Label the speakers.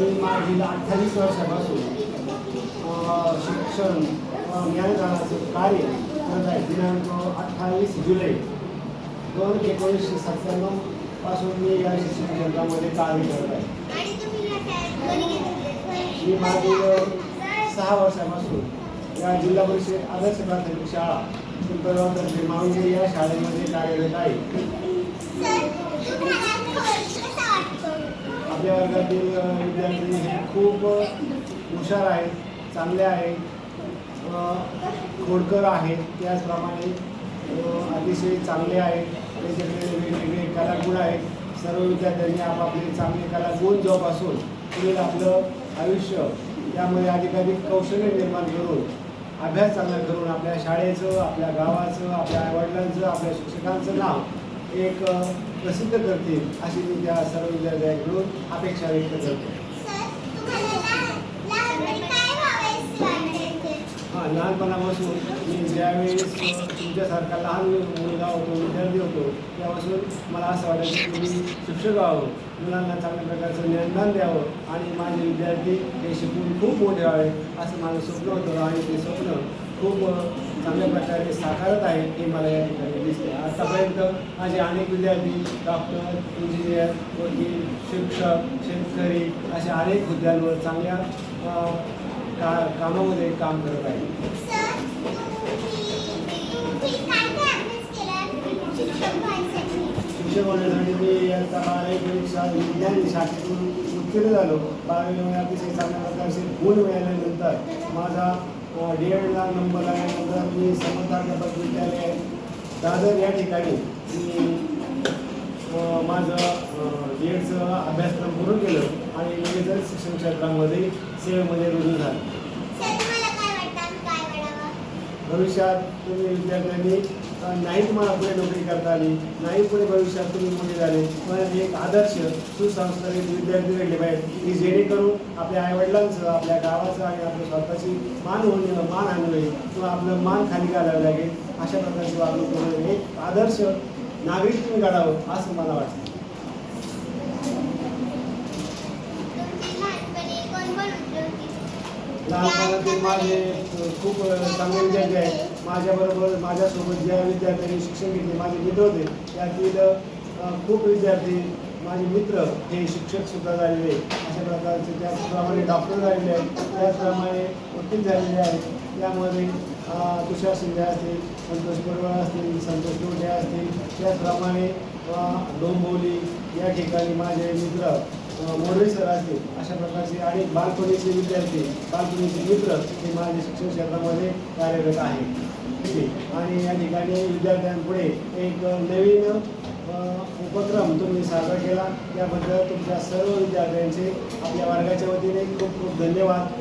Speaker 1: मी मागील अठ्ठावीस वर्षापासून शिक्षण व ज्ञानदानाचं कार्य करत आहे दिनांक अठ्ठावीस जुलै दोन एकोणीसशे सत्त्याण्णवपासून मी या शिक्षण केंद्रामध्ये कार्य करत आहे. मी मागील सहा वर्षापासून या जिल्हा परिषद आदर्श प्राथमिक शाळा पिंपळगावतर्फे माऊली या शाळेमध्ये कार्यरत आहे
Speaker 2: सर, तुम्हाला कोर्स कसा वाटतो?
Speaker 1: आपल्या वर्गातील विद्यार्थी हे खूप हुशार आहेत चांगले आहेत खोडकर आहेत. त्याचप्रमाणे अतिशय चांगले आहेत. त्याच्याकडे वेगवेगळे कलागुण आहेत. सर्व विद्यार्थ्यांनी आपापले चांगले कलागुण असून पुढील आपलं आयुष्य यामध्ये अधिकाधिक कौशल्य निर्माण करून अभ्यास चांगला करून आपल्या शाळेचं आपल्या गावाचं आपल्या आईवडिलांचं आपल्या शिक्षकांचं नाव एक प्रसिद्ध करतील अशी मी त्या सर्व विद्यार्थ्यांकडून अपेक्षा व्यक्त करतो? हां लहानपणापासून मी ज्यावेळेस तुमच्यासारखा लहान मुलगा होतो विद्यार्थी होतो त्यापासून मला असं वाटायचं की मी शिक्षक व्हावं मुलांना चांगल्या प्रकारचं ज्ञानदान द्यावं आणि माझे विद्यार्थी हे शिकून खूप मोठे व्हावे असं माझं स्वप्न होतं आणि ते स्वप्न खूप चांगल्या प्रकारे साकारत आहे हे मला या ठिकाणी दिसते आतापर्यंत माझे अनेक विद्यार्थी डॉक्टर इंजिनियर वकील शिक्षक शेतकरी अशा अनेक हुद्द्यांवर चांगल्या का कामामध्ये काम करत आहे
Speaker 2: शिक्षक
Speaker 1: होण्यासाठी मी आता बारावी परीक्षा विज्ञान शाखेतून उत्तीर्ण झालो. बारावी अतिशय चांगल्या प्रकारचे गुण मिळाल्यानंतर माझा डी एडला नंबर आल्यानंतर मी समर्थाध्यापक विद्यालय दादर या ठिकाणी मी माझं डी एडचं अभ्यासक्रम पूर्ण केलं आणि लगेचच शिक्षण क्षेत्रामध्ये सेवेमध्ये रुजू झालं? भविष्यात तुम्ही विद्यार्थ्यांनी नाही तुम्हाला पुढे नोकरी करता आली नाही पुढे भविष्यात तुम्ही मोठे झाले पण एक आदर्श सुसंस्कारित विद्यार्थी घडले पाहिजे की जेणेकरून आपल्या आईवडिलांचं आपल्या गावाचं आणि आपल्या स्वतःची मान होणे मान आणणे किंवा आपलं मान खाली घालावं लागेल अशा प्रकारची वागणूक करून एक आदर्श नागरिक तुम्ही घडावं असं मला वाटतं. लहानपणातील माझे खूप चांगले विद्यार्थी आहेत. माझ्याबरोबर माझ्यासोबत ज्या विद्यार्थ्यांनी शिक्षण घेतले माझे मित्र होते त्यातील खूप विद्यार्थी माझे मित्र हे शिक्षक सुद्धा झालेले अशा प्रकारचे त्याचप्रमाणे डॉक्टर झालेले आहेत. त्याचप्रमाणे वकील झालेले आहेत. त्यामध्ये तुषार शिंदे असतील संतोष बरोबर असतील संतोष लोटे असतील. त्याचप्रमाणे डोंबोली या ठिकाणी माझे मित्र मोरे सर असतील अशा प्रकारचे अनेक बालपणीचे विद्यार्थी बालपणीचे मित्र हे माझे शिक्षण क्षेत्रामध्ये कार्यरत आहे ठीक आहे. आणि या ठिकाणी विद्यार्थ्यांपुढे एक नवीन उपक्रम तुम्ही साजरा केला. त्याबद्दल तुमच्या सर्व विद्यार्थ्यांचे आपल्या वर्गाच्या वतीने खूप खूप धन्यवाद.